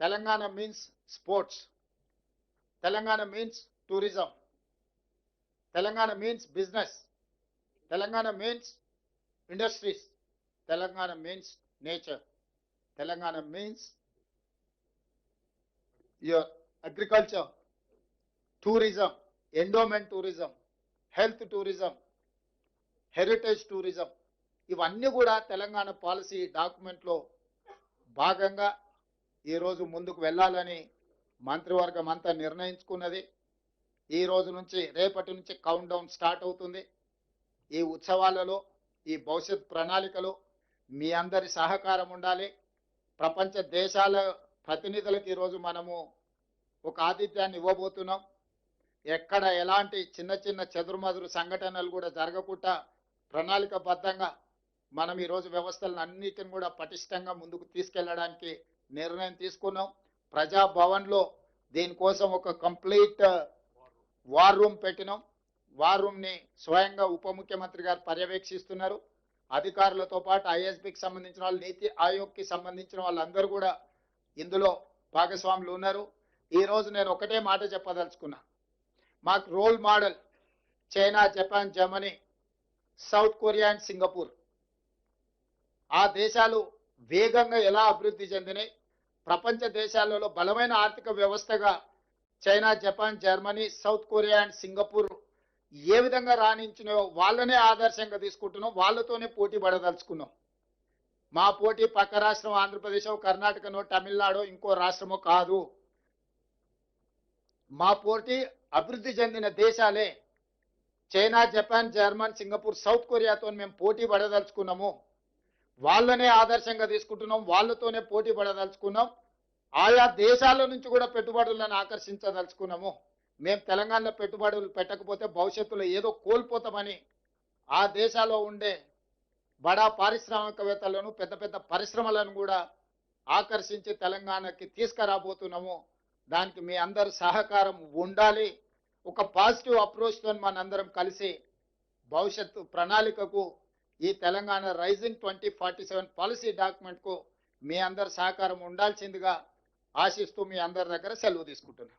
Telangana means sports. Telangana means tourism. Telangana means business. Telangana means industries. Telangana means nature. Telangana means your agriculture. Tourism. Endowment tourism. Health tourism. Heritage tourism. ఇవన్నీ కూడా Telangana policy డాక్యుమెంట్లో భాగంగా ఈరోజు ముందుకు వెళ్ళాలని మంత్రివర్గం అంతా నిర్ణయించుకున్నది. ఈ రోజు నుంచి రేపటి నుంచి కౌంట్ డౌన్ స్టార్ట్ అవుతుంది. ఈ ఉత్సవాలలో ఈ భవిష్యత్ ప్రణాళికలో మీ అందరి సహకారం ఉండాలి. ప్రపంచ దేశాల ప్రతినిధులకు ఈరోజు మనము ఒక ఆతిథ్యాన్ని ఇవ్వబోతున్నాం. ఎక్కడ ఎలాంటి చిన్న చిన్న చెదురుమదురు సంఘటనలు కూడా జరగకుండా ప్రణాళికబద్ధంగా మనం ఈరోజు వ్యవస్థలను అన్నిటిని కూడా పటిష్టంగా ముందుకు తీసుకెళ్ళడానికి నిర్ణయం తీసుకున్నాం. ప్రజాభవన్లో దీనికోసం ఒక కంప్లీట్ uh, వార్ రూమ్ పెట్టినాం. వార్ రూమ్ని స్వయంగా ఉప ముఖ్యమంత్రి గారు పర్యవేక్షిస్తున్నారు. అధికారులతో పాటు ఐఎస్బికి సంబంధించిన వాళ్ళు నీతి ఆయోగ్కి సంబంధించిన వాళ్ళందరూ కూడా ఇందులో భాగస్వాములు ఉన్నారు. ఈరోజు నేను ఒకటే మాట చెప్పదలుచుకున్నా. మాకు role model China Japan Germany South Korea and Singapore. ఆ దేశాలు వేగంగా ఎలా అభివృద్ధి చెందినాయి? ప్రపంచ దేశాలలో బలమైన ఆర్థిక వ్యవస్థగా China Japan Germany South Korea and Singapore ఏ విధంగా రాణించినో వాళ్ళనే ఆదర్శంగా తీసుకుంటున్నాం వాళ్ళతోనే పోటీ పడదలుచుకున్నాం. మా పోటీ పక్క రాష్ట్రం ఆంధ్రప్రదేశ్ కర్ణాటకనో తమిళనాడు ఇంకో రాష్ట్రమో కాదు. మా పోటీ అభివృద్ధి చెందిన దేశాలే China Japan German Singapore South కొరియాతో మేము పోటీ పడదలుచుకున్నాము. వాళ్ళనే ఆదర్శంగా తీసుకుంటున్నాం వాళ్ళతోనే పోటీ పడదలుచుకున్నాం ఆయా దేశాల నుంచి కూడా పెట్టుబడులను ఆకర్షించదలుచుకున్నాము. మేము తెలంగాణలో పెట్టుబడులు పెట్టకపోతే భవిష్యత్తులో ఏదో కోల్పోతామని ఆ దేశాల్లో ఉండే బడా పారిశ్రామికవేత్తలను పెద్ద పెద్ద పరిశ్రమలను కూడా ఆకర్షించి తెలంగాణకి తీసుకురాబోతున్నాము. దానికి మీ అందరి సహకారం ఉండాలి. ఒక పాజిటివ్ అప్రోచ్తో మనందరం కలిసి భవిష్యత్తు ప్రణాళికకు ఈ Telangana rising twenty forty seven policy డాక్యుమెంట్కు మీ అందరి సహకారం ఉండాల్సిందిగా ఆశిస్తూ మీ అందరి దగ్గర సెలవు తీసుకుంటున్నాను